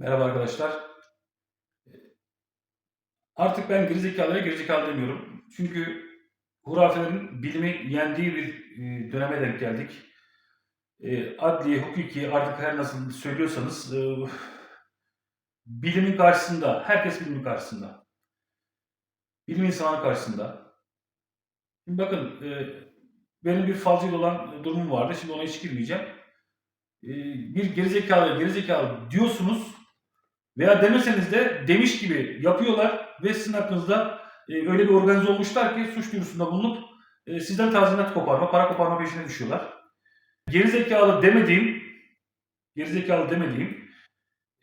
Merhaba arkadaşlar. Artık ben gerizekalıya gerizekalı demiyorum. Çünkü hurafelerin bilimi yendiği bir e, döneme denk geldik. E, adliye, hukuki artık her nasıl söylüyorsanız e, bilimin karşısında, herkes bilimin karşısında. Bilim insanı karşısında. Şimdi bakın benim bir falcıyla olan durumum vardı. Şimdi ona hiç girmeyeceğim. Bir gerizekalı gerizekalı diyorsunuz veya demeseniz de demiş gibi yapıyorlar ve sizin hakkınızda e, öyle bir organize olmuşlar ki suç duyurusunda bulunup e, sizden tazminat koparma, para koparma peşine düşüyorlar. Gerizekalı demediğim, gerizekalı demediğim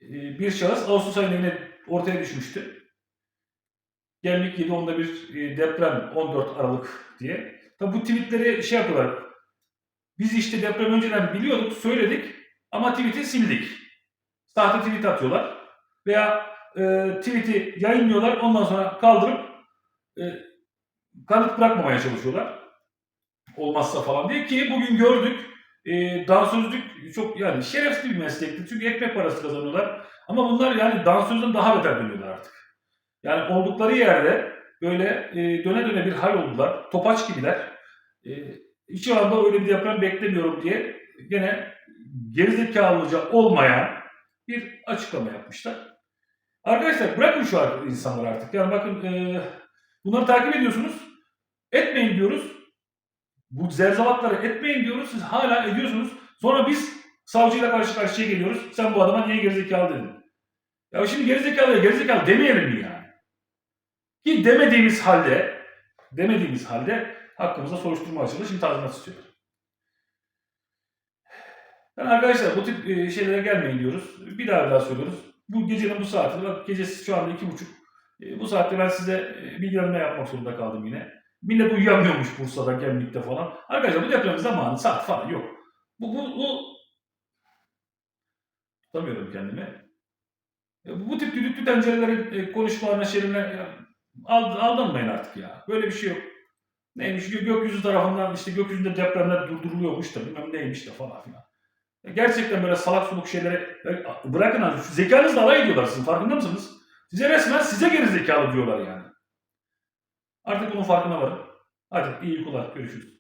e, bir şahıs Ağustos ayında ortaya düşmüştü. Gemlik 7 onda bir e, deprem 14 Aralık diye. Tabi bu tweetleri şey yapıyorlar. Biz işte deprem önceden biliyorduk, söyledik ama tweet'i sildik. Sahte tweet atıyorlar. Veya e, tweet'i yayınlıyorlar ondan sonra kaldırıp e, kanıt bırakmamaya çalışıyorlar. Olmazsa falan diye ki bugün gördük e, dansözlük çok yani şerefsiz bir meslekti. Çünkü ekmek parası kazanıyorlar. Ama bunlar yani dansözden daha beter dönüyorlar artık. Yani oldukları yerde böyle e, döne döne bir hal oldular. Topaç gibiler. E, hiç anda öyle bir deprem beklemiyorum diye gene gerizekalıca olmayan bir açıklama yapmışlar. Arkadaşlar bırakın şu ar- insanları artık. Yani bakın e, bunları takip ediyorsunuz. Etmeyin diyoruz. Bu zerzavatları etmeyin diyoruz. Siz hala ediyorsunuz. Sonra biz savcıyla karşı karşıya geliyoruz. Sen bu adama niye gerizekalı dedin? Ya şimdi gerizekalıya gerizekalı demeyelim mi yani? Ki demediğimiz halde demediğimiz halde hakkımızda soruşturma açıldı. Şimdi tazminat istiyorlar. Yani arkadaşlar bu tip e, şeylere gelmeyin diyoruz. Bir daha bir daha söylüyoruz. Bu gecenin bu saati, bak gecesi şu anda iki buçuk. E, bu saatte ben size e, bilgilendirme yapmak zorunda kaldım yine. Millet uyuyamıyormuş Bursa'da, Gemlik'te falan. Arkadaşlar bu depremin zamanı, saat falan yok. Bu, bu, bu... Tutamıyorum kendimi. E, bu, bu tip düdüklü tencerelerin e, konuşmalarına, şeylerine ald- aldanmayın artık ya. Böyle bir şey yok. Neymiş gö- gökyüzü tarafından işte gökyüzünde depremler durduruluyormuş da bilmem neymiş de falan filan. Gerçekten böyle salak suluk şeylere bırakın. Şu Zekanızla alay ediyorlar sizin farkında mısınız? Size resmen size geri zekalı diyorlar yani. Artık bunun farkına varın. Hadi iyi uykular. Görüşürüz.